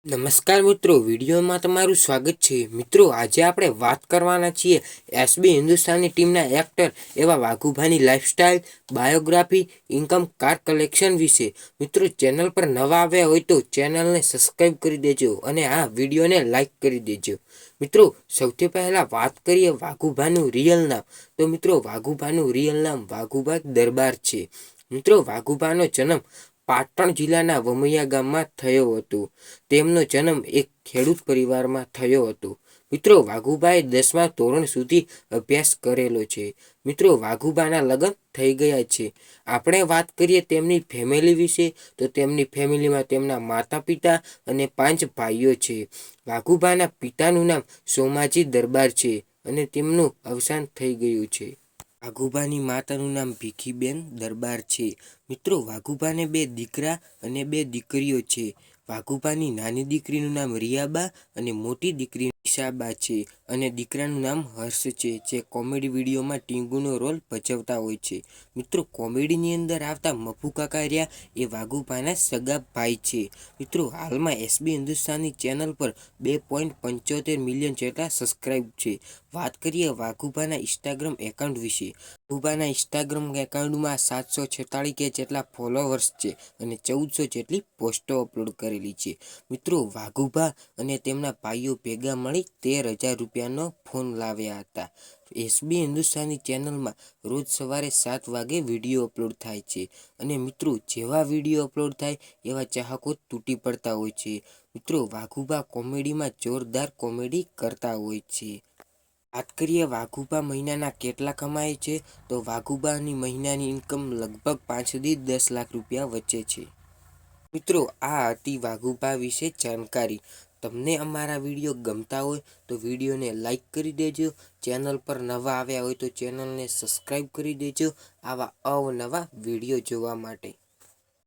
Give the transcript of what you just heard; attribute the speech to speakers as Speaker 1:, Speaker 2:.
Speaker 1: નમસ્કાર મિત્રો, વિડીયોમાં તમારું સ્વાગત છે. મિત્રો, આજે આપણે વાત કરવાના છીએ એસબી હિન્દુસ્તાની ટીમના એક્ટર એવા વાઘુભાની lifestyle biography, income, car collection વિશે. મિત્રો, ચેનલ પર નવા આવ્યા હોય તો ચેનલને સબસ્ક્રાઈબ કરી દેજો અને આ વિડીયોને લાઈક કરી દેજો. મિત્રો, સૌથી પહેલાં વાત કરીએ વાઘુભાનું રિયલ નામ. તો મિત્રો, વાઘુભાનું રિયલ નામ વાઘુભા દરબાર છે. મિત્રો વાઘુભાનો જન્મ પાટણ જિલ્લાના વમૈયા ગામમાં થયો હતો. તેમનો જન્મ એક ખેડૂત પરિવારમાં થયો હતો. મિત્રો વાઘુબાએ દસમા ધોરણ સુધી અભ્યાસ કરેલો છે. મિત્રો વાઘુબાના લગ્ન થઈ ગયા છે. આપણે વાત કરીએ તેમની ફેમિલી વિશે, તો તેમની ફેમિલીમાં તેમના માતા પિતા અને પાંચ ભાઈઓ છે. વાઘુબાના પિતાનું નામ સોમાજી દરબાર છે અને તેમનું અવસાન થઈ ગયું છે. વાઘુબાની માતાનું નામ ભીખીબેન દરબાર છે. મિત્રો, વાઘુબાને બે દીકરા અને બે દીકરીઓ છે. વાઘુબાની નાની દીકરીનું નામ રિયાબા અને મોટી દીકરી ઈશાબા છે અને દીકરાનું નામ હર્ષ છે, જે કોમેડી વિડીયોમાં ટીંગુનો રોલ ભજવતા હોય છે. મિત્રો, કોમેડીની અંદર આવતા મફુ કાકારિયા એ વાઘુભાઈના સગા ભાઈ છે. મિત્રો, હાલમાં એસબી હિન્દુસ્તાની ચેનલ પર બે પોઈન્ટ પંચોતેર મિલિયન જેટલા સબસ્ક્રાઈબ છે. વાત કરીએ વાઘુભાઈના ઇન્સ્ટાગ્રામ એકાઉન્ટ વિશે. વાઘુભાઈના ઇન્સ્ટાગ્રામ એકાઉન્ટમાં સાતસો છેતાળીસ કે જેટલા ફોલોવર્સ છે અને ચૌદસો જેટલી પોસ્ટો અપલોડ કરેલી છે. મિત્રો, વાઘુભા અને તેમના ભાઈઓ ભેગા મળી તેર હજાર રૂપિયાનો ફોન લાવ્યા હતા. એસબી હિન્દુસ્તાની ચેનલમાં રોજ સવારે સાત વાગે વીડિયો અપલોડ થાય છે. અને મિત્રો, જેવા વીડિયો અપલોડ થાય, એવા ચાહકો તૂટી પડતા હોય છે. મિત્રો વાઘુબા કોમેડીમાં જોરદાર કોમેડી કરતા હોય છે. વાત કરીએ વાઘુબા મહિનાના કેટલા કમાય છે, તો વાઘુબાની મહિનાની ઇન્કમ લગભગ પાંચથી દસ લાખ રૂપિયા વચ્ચે છે. મિત્રો, આ હતી વાઘુબા વિશે જાણકારી. તમને અમારા વીડિયો ગમતા હોય તો વિડીયોને લાઈક કરી દેજો, ચેનલ પર નવા આવ્યા હોય તો ચેનલને સબસ્ક્રાઈબ કરી દેજો આવા અવનવા વીડિયો જોવા માટે.